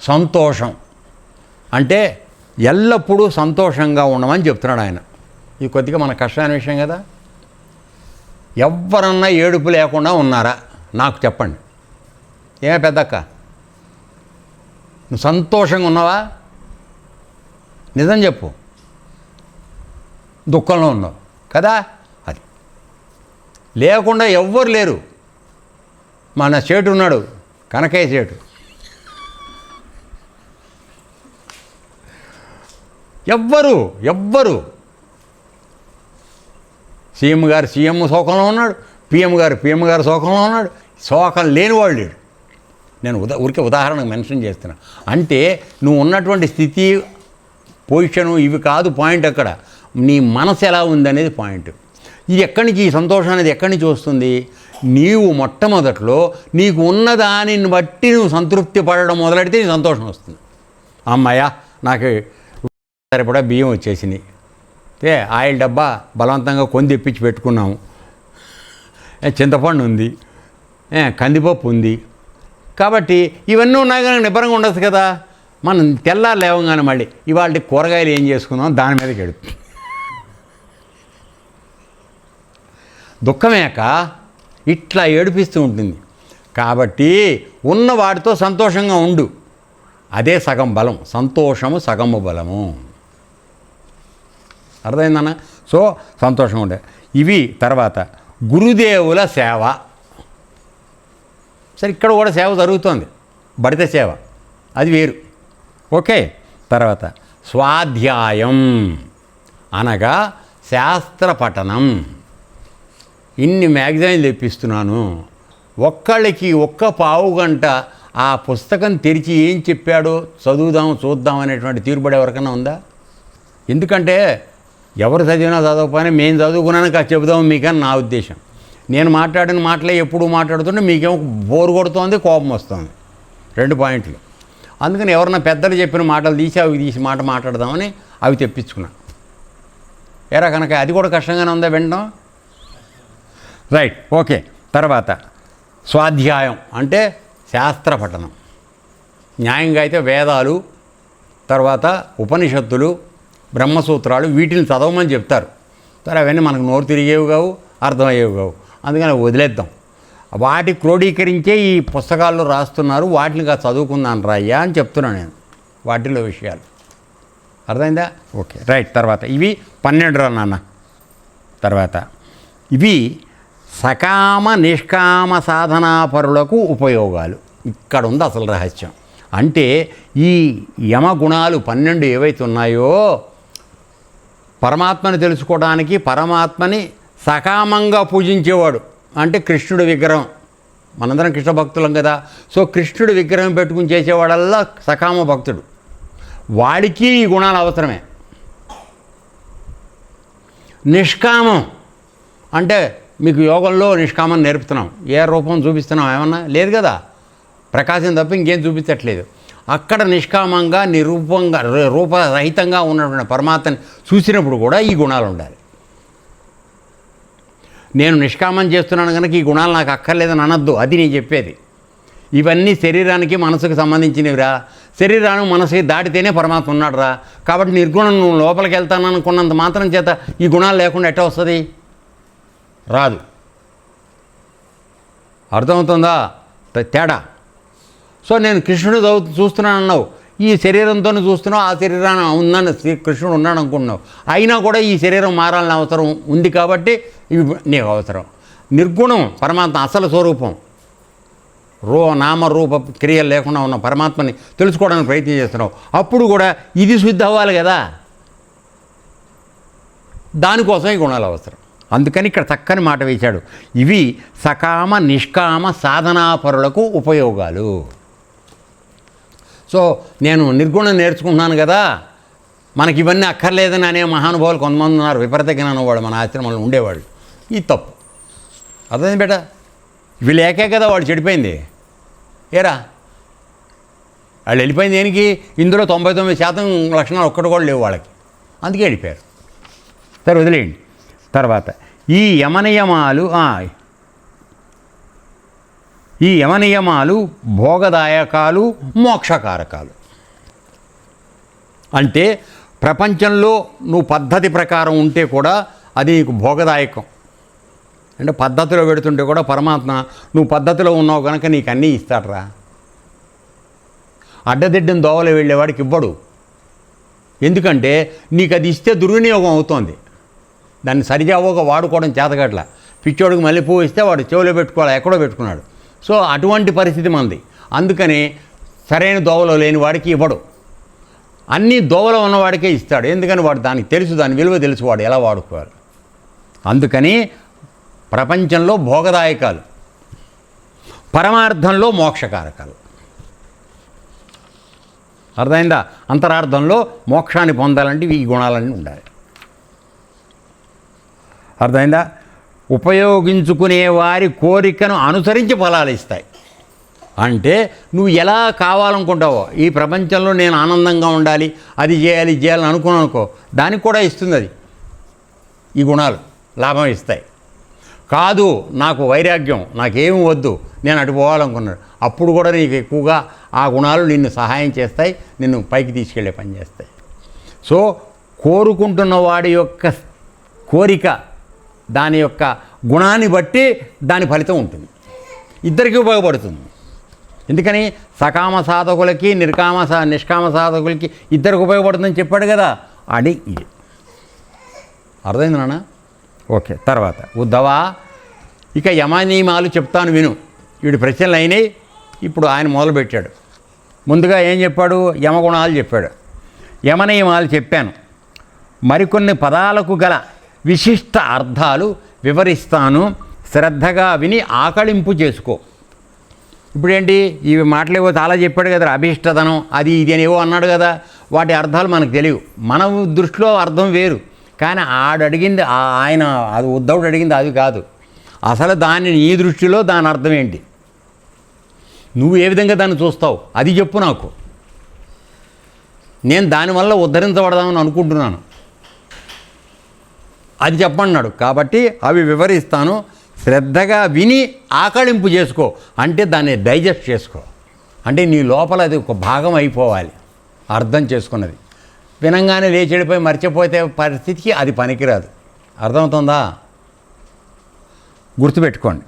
సంతోషం. అంటే ఎల్లప్పుడూ సంతోషంగా ఉండమని చెప్తున్నాడు ఆయన. ఇది కొద్దిగా మన కష్టమైన విషయం కదా? ఎవరన్నా ఏడుపు లేకుండా ఉన్నారా? నాకు చెప్పండి. ఏమే పెద్దక్క? నువ్వు సంతోషంగా ఉన్నావా? నిజం చెప్పు. దుఃఖంలో ఉన్నావు కదా? అది. లేకుండా ఎవ్వరు లేరు. మన చేటు ఉన్నాడు కనకయ్య చేటు. ఎవ్వరు ఎవ్వరు. సీఎం గారు సీఎం శోకంలో ఉన్నాడు. పిఎం గారు పిఎం గారు శోకంలో ఉన్నాడు. శోకం లేని లేడు నేను ఉదా ఊరికే ఉదాహరణకు మెన్షన్ చేస్తున్నా. అంటే నువ్వు ఉన్నటువంటి స్థితి పొజిషను ఇవి కాదు పాయింట్ అక్కడ. నీ మనసు ఎలా ఉందనేది పాయింట్. ఇది ఎక్కడి నుంచి ఈ సంతోషం అనేది ఎక్కడి నుంచి వస్తుంది? నీవు మొట్టమొదట్లో నీకు ఉన్న దానిని బట్టి నువ్వు సంతృప్తి పడడం మొదలెడితే నీ సంతోషం వస్తుంది. అమ్మాయ్యా నాకు సరిపడా బియ్యం వచ్చేసినాయి ఏ ఆయిల్ డబ్బా బలవంతంగా కొని తెప్పించి పెట్టుకున్నాము. చింతపండు ఉంది. కందిపప్పు ఉంది. కాబట్టి ఇవన్నీ ఉన్నా కానీ నిబ్బరంగా ఉండదు కదా. మనం తెల్లారు లేవంగానే మళ్ళీ ఇవాళ కూరగాయలు ఏం చేసుకుందాం దాని మీదకి ఎడు దుఃఖమేక ఇట్లా ఏడిపిస్తూ ఉంటుంది. కాబట్టి ఉన్న వాటితో సంతోషంగా ఉండు. అదే సగం బలం. సంతోషము సగము బలము. అర్థమైందన్న? సో సంతోషంగా ఉండే ఇవి తర్వాత గురుదేవుల సేవ. సరే ఇక్కడ కూడా సేవ జరుగుతోంది. బడిత సేవ. అది వేరు. ఓకే తర్వాత స్వాధ్యాయం. అనగా శాస్త్ర పఠనం. ఇన్ని మ్యాగజైన్లు తెప్పిస్తున్నాను. ఒక్కళ్ళకి ఒక్క పావు గంట ఆ పుస్తకం తెరిచి ఏం చెప్పాడో చదువుదాం చూద్దాం అనేటువంటి తీరుబడి ఎవరికైనా ఉందా? ఎందుకంటే ఎవరు చదివినా చదవకపోయినా మేము చదువుకున్నాను కాదు చెబుదాం మీకని నా ఉద్దేశం. నేను మాట్లాడిన మాటలే ఎప్పుడు మాట్లాడుతుంటే మీకేమో బోరు కొడుతోంది కోపం వస్తుంది. రెండు పాయింట్లు. అందుకని ఎవరన్నా పెద్దలు చెప్పిన మాటలు తీసి అవి తీసి మాట మాట్లాడదామని అవి తెప్పించుకున్నా. ఏరా కనుక అది కూడా కష్టంగానే ఉందా వినడం? Right okay. తర్వాత స్వాధ్యాయం అంటే శాస్త్ర పఠనం. న్యాయంగా అయితే వేదాలు తర్వాత ఉపనిషత్తులు బ్రహ్మసూత్రాలు వీటిని చదవమని చెప్తారు. సరే అవన్నీ మనకు నోరు తిరిగేవి కావు అర్థమయ్యేవి కావు. అందుకని వదిలేద్దాం. వాటి క్రోడీకరించే ఈ పుస్తకాల్లో రాస్తున్నారు వాటిని కాదు చదువుకుందాను రాయ్యా అని చెప్తున్నాను నేను వాటిలో విషయాలు. అర్థమైందా? ఓకే రైట్ తర్వాత. ఇవి పన్నెండు రా నాన్న. తర్వాత. ఇవి సకామ నిష్కామ సాధనాపరులకు ఉపయోగాలు. ఇక్కడ ఉంది అసలు రహస్యం. అంటే ఈ యమగుణాలు పన్నెండు ఏవైతే ఉన్నాయో పరమాత్మని తెలుసుకోవడానికి పరమాత్మని సకామంగా పూజించేవాడు. అంటే కృష్ణుడు విగ్రహం. మనందరం కృష్ణ భక్తులం కదా. సో కృష్ణుడి విగ్రహం పెట్టుకుని చేసేవాడల్లా సకామ భక్తుడు. వాడికి ఈ గుణాలు అవసరమే. నిష్కామం. అంటే మీకు యోగంలో నిష్కామం నేర్పుతున్నాం. ఏ రూపం చూపిస్తున్నాం ఏమన్నా? లేదు కదా. ప్రకాశం తప్ప ఇంకేం చూపించట్లేదు. అక్కడ నిష్కామంగా నిరూపంగా రూపరహితంగా ఉన్నటువంటి పరమాత్మని చూసినప్పుడు కూడా ఈ గుణాలు ఉండాలి. నేను నిష్కామం చేస్తున్నాను కనుక ఈ గుణాలు నాకు అక్కర్లేదని అనొద్దు అది నేను చెప్పేది. ఇవన్నీ శరీరానికి మనసుకు సంబంధించినవిరా. శరీరాన్ని మనసుకి దాటితేనే పరమాత్మ ఉన్నాడు రా కాబట్టి నిర్గుణం నువ్వు లోపలికి వెళ్తాను అనుకున్నంత మాత్రం చేత ఈ గుణాలు లేకుండా ఎట్ట వస్తుంది? రాదు. అర్థమవుతుందా? తేడా. సో నేను కృష్ణుడు చదువు చూస్తున్నాను అన్నావు ఈ శరీరంతో చూస్తున్నావు ఆ శరీరాన్ని ఉందని శ్రీ కృష్ణుడు ఉన్నాడు అనుకుంటున్నావు అయినా కూడా ఈ శరీరం మారాలని అవసరం ఉంది కాబట్టి ఇవి నీకు అవసరం. నిర్గుణం పరమాత్మ అసలు స్వరూపం. రూ నామ రూప క్రియలు లేకుండా ఉన్న పరమాత్మని తెలుసుకోవడానికి ప్రయత్నం చేస్తున్నావు. అప్పుడు కూడా ఇది శుద్ధి అవ్వాలి కదా. దానికోసం ఈ గుణాలు అవసరం. అందుకని ఇక్కడ చక్కని మాట వేశాడు. ఇవి సకామ నిష్కామ సాధనాపరులకు ఉపయోగాలు. సో నేను నిర్గుణం నేర్చుకుంటున్నాను కదా మనకి ఇవన్నీ అక్కర్లేదని అనే మహానుభావులు కొంతమంది ఉన్నారు. విపరీత జ్ఞానం వాడు మన ఆశ్రమంలో ఉండేవాడు. ఈ తప్పు. అర్థమైంది బేట? ఇవి లేకే కదా వాడు చెడిపోయింది. ఏరా? వాళ్ళు వెళ్ళిపోయింది దేనికి? ఇందులో తొంభై తొమ్మిది శాతం లక్షణాలు ఒక్కటి కూడా లేవు వాళ్ళకి. అందుకే వెళ్ళిపోయారు. సరే వదిలేయండి. తర్వాత ఈ యమనియమాలు ఈ యమనియమాలు భోగదాయకాలు మోక్షకారకాలు. అంటే ప్రపంచంలో నువ్వు పద్ధతి ప్రకారం ఉంటే కూడా అది నీకు భోగదాయకం. అంటే పద్ధతిలో పెడుతుంటే కూడా పరమాత్మ నువ్వు పద్ధతిలో ఉన్నావు కనుక నీకు అన్నీ ఇస్తాడరా. అడ్డదిడ్డని దోవలో వెళ్ళేవాడికి ఇవ్వడు. ఎందుకంటే నీకు అది ఇస్తే దుర్వినియోగం అవుతోంది. దాన్ని సరిజావోగా వాడుకోవడం చేతగట్ల. పిచ్చోడికి మళ్ళీ పువ్వు ఇస్తే వాడు చెవిలో పెట్టుకోవాలి ఎక్కడో పెట్టుకున్నాడు. సో అటువంటి పరిస్థితి మంది. అందుకని సరైన దోవలో లేని వాడికి ఇవ్వడు. అన్నీ దోవలో ఉన్నవాడికే ఇస్తాడు. ఎందుకని వాడు దానికి తెలుసు దాని విలువ తెలుసు వాడు ఎలా వాడుకోవాలి? అందుకని ప్రపంచంలో భోగదాయకాలు పరమార్థంలో మోక్షకారకాలు. అర్థమైందా? అంతరార్థంలో మోక్షాన్ని పొందాలంటే ఈ గుణాలన్నీ ఉండాలి. అర్థమైందా? ఉపయోగించుకునే వారి కోరికను అనుసరించి ఫలాలు ఇస్తాయి. అంటే నువ్వు ఎలా కావాలనుకుంటావో ఈ ప్రపంచంలో నేను ఆనందంగా ఉండాలి అది చేయాలి ఇది చేయాలని అనుకున్నాను అనుకో దానికి కూడా ఇస్తుంది అది. ఈ గుణాలు లాభం ఇస్తాయి. కాదు నాకు వైరాగ్యం నాకేమి వద్దు నేను అటు పోవాలనుకున్నాను. అప్పుడు కూడా నీకు ఎక్కువగా ఆ గుణాలు నిన్ను సహాయం చేస్తాయి నిన్ను పైకి తీసుకెళ్ళే పని చేస్తాయి. సో కోరుకుంటున్న వాడి యొక్క కోరిక దాని యొక్క గుణాన్ని బట్టి దాని ఫలితం ఉంటుంది. ఇద్దరికీ ఉపయోగపడుతుంది. ఎందుకని సకామ సాధకులకి నిర్కామ సా నిష్కామ సాధకులకి ఇద్దరికి ఉపయోగపడుతుందని చెప్పాడు కదా అది ఇది అర్థమైంది నాన్న? ఓకే తర్వాత. ఉద్దవా ఇక యమనియమాలు చెప్తాను విను. వీడి ప్రశ్నలు అయినాయి ఇప్పుడు ఆయన మొదలుపెట్టాడు. ముందుగా ఏం చెప్పాడు? యమగుణాలు చెప్పాడు. యమనియమాలు చెప్పాను. మరికొన్ని పదాలకు గల విశిష్ట అర్థాలు వివరిస్తాను. శ్రద్ధగా విని ఆకళింపు చేసుకో. ఇప్పుడేంటి? ఇవి మాటలేవో చాలా చెప్పాడు కదా అభిష్టతనం అది ఇది అని ఏవో అన్నాడు కదా. వాటి అర్థాలు మనకు తెలియవు. మన దృష్టిలో అర్థం వేరు. కానీ ఆడడిగింది అడిగింది ఆ- ఆయన అది ఉద్ధవుడు అడిగింది అది కాదు. అసలు దాని నీ దృష్టిలో దాని అర్థం ఏంటి? నువ్వు ఏ విధంగా దాన్ని చూస్తావు? అది చెప్పు నాకు. నేను దానివల్ల ఉద్ధరించబడదామని అనుకుంటున్నాను. అది చెప్పన్నాడు. కాబట్టి అవి వివరిస్తాను. శ్రద్ధగా విని ఆకళింపు చేసుకో. అంటే దాన్ని డైజెస్ట్ చేసుకో. అంటే నీ లోపల అది ఒక భాగం అయిపోవాలి. అర్థం చేసుకున్నది. వినంగానే లేచెడిపోయి మర్చిపోతే పరిస్థితికి అది పనికిరాదు. అర్థమవుతుందా? గుర్తుపెట్టుకోండి.